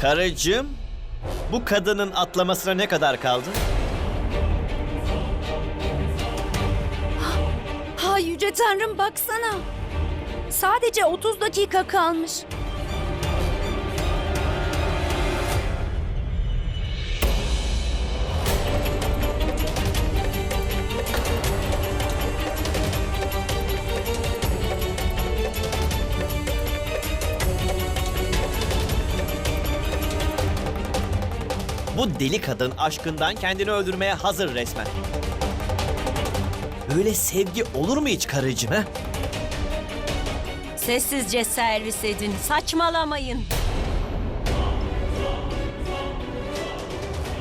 Karıcığım, bu kadının atlamasına ne kadar kaldı? Ha yüce tanrım baksana. Sadece 30 dakika kalmış. Bu deli kadın aşkından kendini öldürmeye hazır resmen. Böyle sevgi olur mu hiç karıcığım ha? Sessizce servis edin. Saçmalamayın.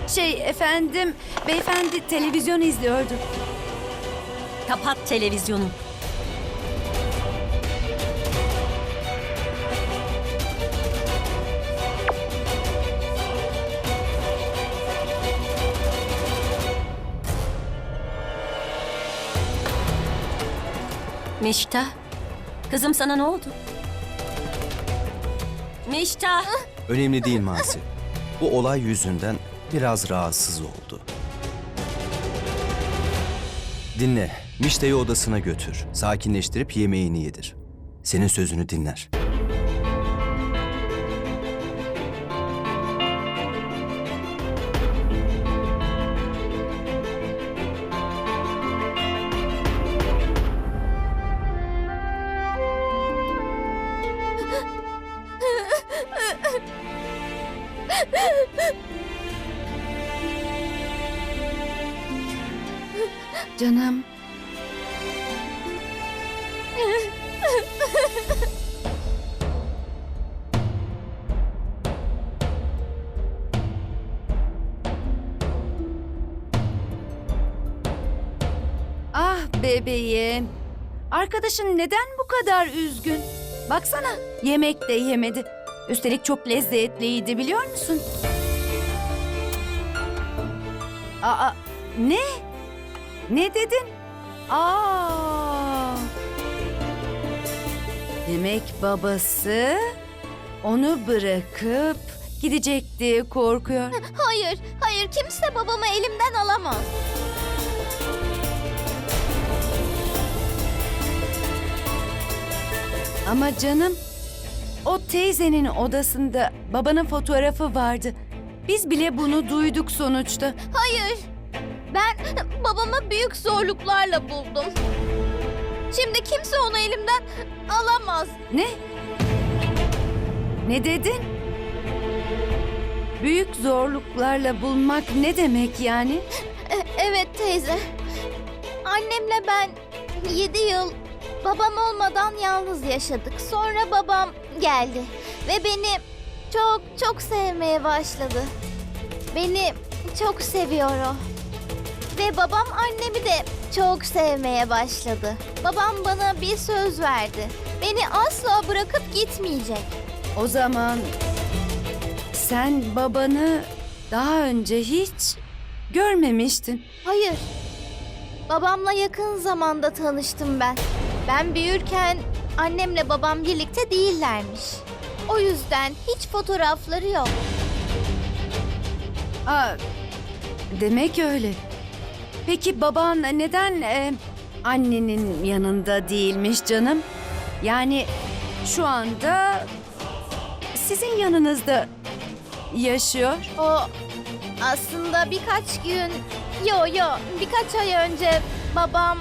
Şey efendim, beyefendi televizyon izliyordu. Kapat televizyonu. Mişta, kızım sana ne oldu? Mişta, Önemli değil Masi. Bu olay yüzünden biraz rahatsız oldu. Dinle, Mişte'yi odasına götür. Sakinleştirip yemeğini yedir. Senin sözünü dinler. Canım. Ah bebeğim. Arkadaşın neden bu kadar üzgün? Baksana yemek de yemedi. Üstelik çok lezzetliydi biliyor musun? Aa ne? Ne dedin? Aa. Demek babası onu bırakıp gidecek diye korkuyor. Hayır, hayır kimse babamı elimden alamaz. Ama canım o teyzenin odasında babanın fotoğrafı vardı. Biz bile bunu duyduk sonuçta. Hayır. Ben babamı büyük zorluklarla buldum. Şimdi kimse onu elimden alamaz. Ne? Ne dedin? Büyük zorluklarla bulmak ne demek yani? E- evet teyze. Annemle ben 7 yıl babam olmadan yalnız yaşadık. Sonra babam geldi ve beni çok çok sevmeye başladı. Beni çok seviyor o. Ve babam annemi de çok sevmeye başladı. Babam bana bir söz verdi. Beni asla bırakıp gitmeyecek. O zaman sen babanı daha önce hiç görmemiştin. Hayır. Babamla yakın zamanda tanıştım ben. Ben büyürken annemle babam birlikte değillermiş. O yüzden hiç fotoğrafları yok. Aa, demek öyle. Peki baban neden e, annenin yanında değilmiş canım? Yani şu anda sizin yanınızda yaşıyor. O aslında birkaç gün, yo yo birkaç ay önce babam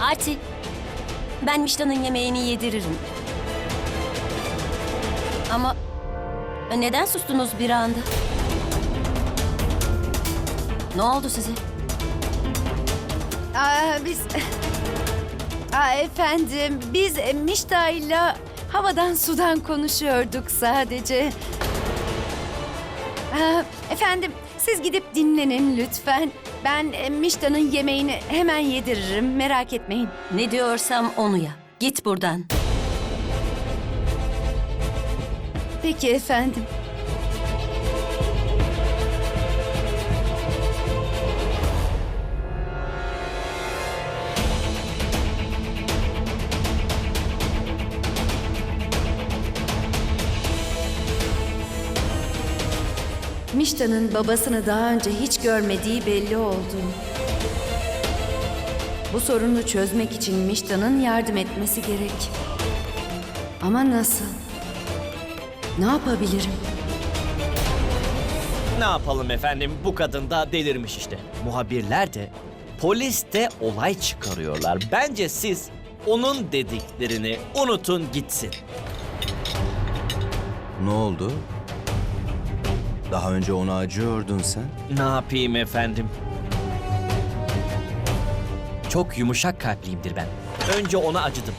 Arti. Ben Mişta'nın yemeğini yediririm. Ama neden sustunuz bir anda? Ne oldu size? Aa, biz... Aa, efendim biz Mişta'yla havadan sudan konuşuyorduk sadece. Aa, efendim siz gidip dinlenin lütfen. Ben e, Mişta'nın yemeğini hemen yediririm merak etmeyin. Ne diyorsam onu ya. Git buradan. Peki efendim. Mişta'nın babasını daha önce hiç görmediği belli oldu. Bu sorunu çözmek için Mişta'nın yardım etmesi gerek. Ama nasıl? Ne yapabilirim? Ne yapalım efendim bu kadın da delirmiş işte. Muhabirler de polis de olay çıkarıyorlar. Bence siz onun dediklerini unutun gitsin. Ne oldu? Daha önce ona acıyordun sen. Ne yapayım efendim? Çok yumuşak kalpliyimdir ben. Önce ona acıdım.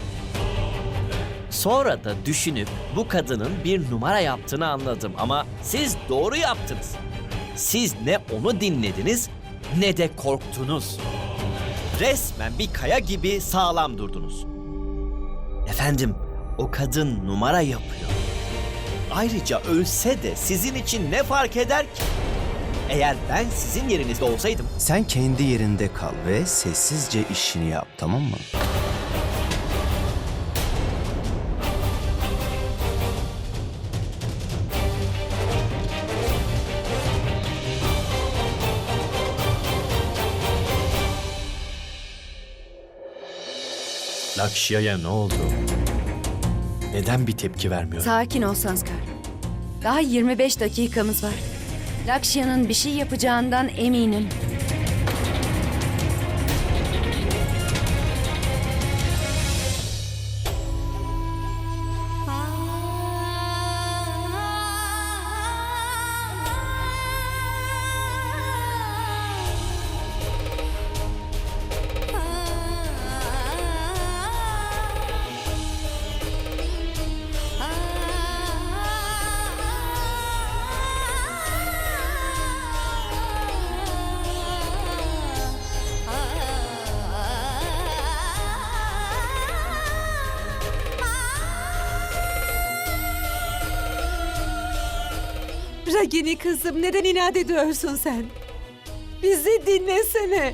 Sonra da düşünüp bu kadının bir numara yaptığını anladım ama siz doğru yaptınız. Siz ne onu dinlediniz ne de korktunuz. Resmen bir kaya gibi sağlam durdunuz. Efendim, o kadın numara yapıyor. Ayrıca ölse de sizin için ne fark eder ki? Eğer ben sizin yerinizde olsaydım Sen kendi yerinde kal ve sessizce işini yap tamam mı? Lakşya'ya ne oldu? Neden bir tepki vermiyor? Sakin ol Sanskar. Daha 25 dakikamız var. Lakshya'nın bir şey yapacağından eminim. Ragini kızım neden inat ediyorsun sen? Bizi dinlesene.